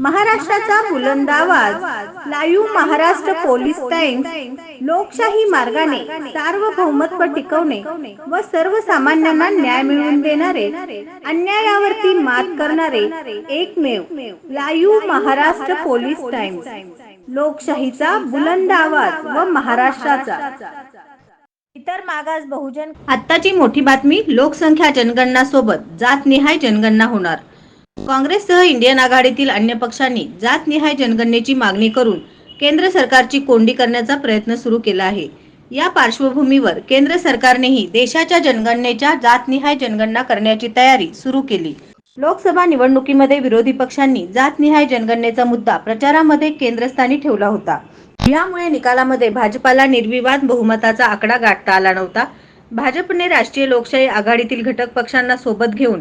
महाराष्ट्राचा बुलंद आवाज. लाईव्ह महाराष्ट्र पोलीस टाइम्स लोकशाही मार्गाने सार्वभौमत्व टिकवणे व सर्वसामान्यांना न्याय मिळवून देणारे अन्यायावरती मात करणारे एकमेव लाईव्ह महाराष्ट्र पोलीस टाइम्स लोकशाहीचा बुलंद आवाज व महाराष्ट्राचा. इतर मागास बहुजन आत्ताची मोठी बातमी लोकसंख्या जनगणना सोबत जातनिहाय जनगणना होणार. काँग्रेससह इंडियन आघाडीतील अन्य पक्षांनी जातनिहाय जनगणनेची मागणी करून केंद्र सरकारची कोंडी करण्याचा प्रयत्न सुरू केला आहे. या पार्श्वभूमीवर केंद्र सरकारनेही देशाच्या जनगणनेच्या जातनिहाय जनगणना करण्याची तयारी सुरू केली. लोकसभा निवडणुकीमध्ये विरोधी पक्षांनी जातनिहाय जनगणनेचा मुद्दा प्रचारामध्ये केंद्रस्थानी ठेवला होता. यामुळे निकालामध्ये भाजपाला निर्विवाद बहुमताचा आकडा गाठता आला नव्हता. भाजपने राष्ट्रीय लोकशाही आघाडीतील घटक पक्षांना सोबत घेऊन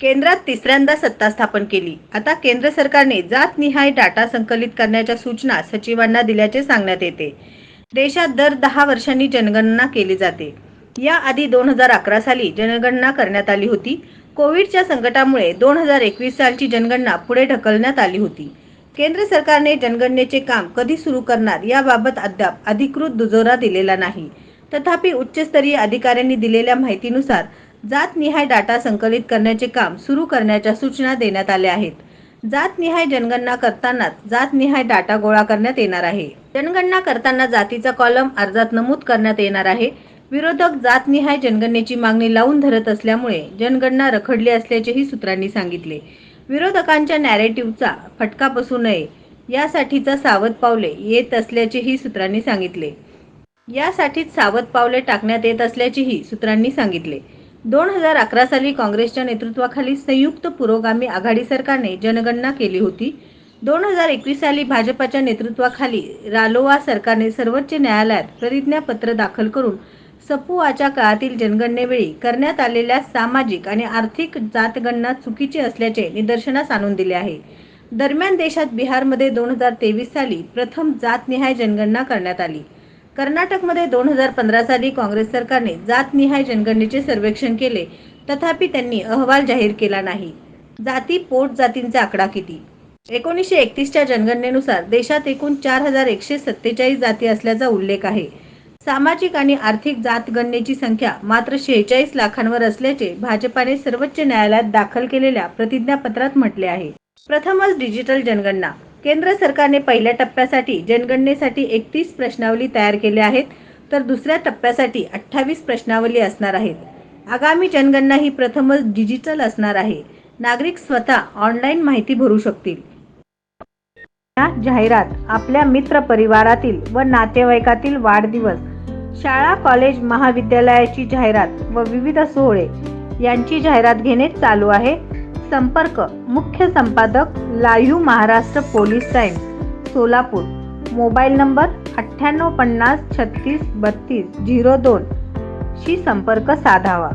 केंद्रात तिसऱ्यांदा सत्ता स्थापन केली. आता केंद्र सरकारने जातनिहाय डाटा संकलित करण्याच्या सूचना सचिवांना दिल्याचे सांगण्यात येते. देशात दर दहा वर्षांनी जनगणना केली जाते. याआधी दोन हजार अकरा साली जनगणना करण्यात आली होती. कोविडच्या संकटामुळे दोन हजार एकवीस सालची जनगणना पुढे ढकलण्यात आली होती. केंद्र सरकारने जनगणनेचे काम कधी सुरू करणार याबाबत अद्याप अधिकृत दुजोरा दिलेला नाही. तथापि उच्चस्तरीय अधिकाऱ्यांनी दिलेल्या माहितीनुसार जातनिहाय डाटा संकलित करण्याचे काम सुरू करण्याच्या सूचना देण्यात आल्या आहेत. जातनिहाय जनगणना करतानाच जातनिहाय डाटा गोळा करण्यात येणार आहे. जनगणना करताना जातीचा कॉलम अर्जात नमूद करण्यात येणार आहे. विरोधक जातनिहाय जनगणनेची मागणी लावून धरत असल्यामुळे जनगणना रखडली असल्याचेही सूत्रांनी सांगितले. विरोधकांच्या नॅरेटिव्हचा फटका बसू नये. यासाठीचा सावध पावले येत असल्याचेही सूत्रांनी सांगितले. यासाठीच सावध पावले टाकण्यात येत असल्याचेही सूत्रांनी सांगितले. दोन हजार अकरा साली काँग्रेसच्या नेतृत्वाखाली संयुक्त पुरोगामी आघाडी सरकारने जनगणना केली होती. दोन हजार एकवीस साली भाजपाच्या नेतृत्वाखाली रालोआ सरकारने सर्वोच्च न्यायालयात प्रतिज्ञापत्र दाखल करून सपुआच्या काळातील जनगणनेवेळी करण्यात आलेल्या सामाजिक आणि आर्थिक जातगणना चुकीची असल्याचे निदर्शनास आणून दिले आहे. दरम्यान देशात बिहारमध्ये दोन हजार तेवीस साली प्रथम जातनिहाय जनगणना करण्यात आली. कर्नाटकमध्ये दोन हजार पंधरा साली काँग्रेस सरकारने जातनिहाय जनगणनेचे सर्वेक्षण केले. तथापि त्यांनी अहवाल जाहीर केला नाही. जाती पोट जातींचा आकडा किती? एकोणीसशे एकतीसच्या जनगणनेनुसार देशात एकूण चार हजार एकशे सत्तेचाळीस जाती असल्याचा उल्लेख आहे. सामाजिक आणि आर्थिक जातगणनेची संख्या मात्र शेहेचाळीस लाखांवर असल्याचे भाजपाने सर्वोच्च न्यायालयात दाखल केलेल्या प्रतिज्ञापत्रात म्हटले आहे. प्रथमच डिजिटल जनगणना. केंद्र सरकारने पहिल्या टप्प्यासाठी जनगणनेसाठी एकतीस प्रश्नावली तयार केल्या आहेत तर दुसऱ्या टप्प्यासाठी अठ्ठावीस प्रश्नावली असणार आहेत. आगामी जनगणना ही प्रथमच डिजिटल असणार आहे. नागरिक स्वतः ऑनलाईन माहिती भरू शकतील. या जाहिरात आपल्या मित्र परिवारातील व नातेवाईकातील वाढदिवस शाळा कॉलेज महाविद्यालयाची जाहिरात व विविध सोहळे यांची जाहिरात घेणे चालू आहे. संपर्क मुख्य संपादक live Maharashtra police time Solapur. Mobile number अठ्ठ्याण्णव पन्नास छत्तीस बत्तीस झिरो दोन शी संपर्क साधावा.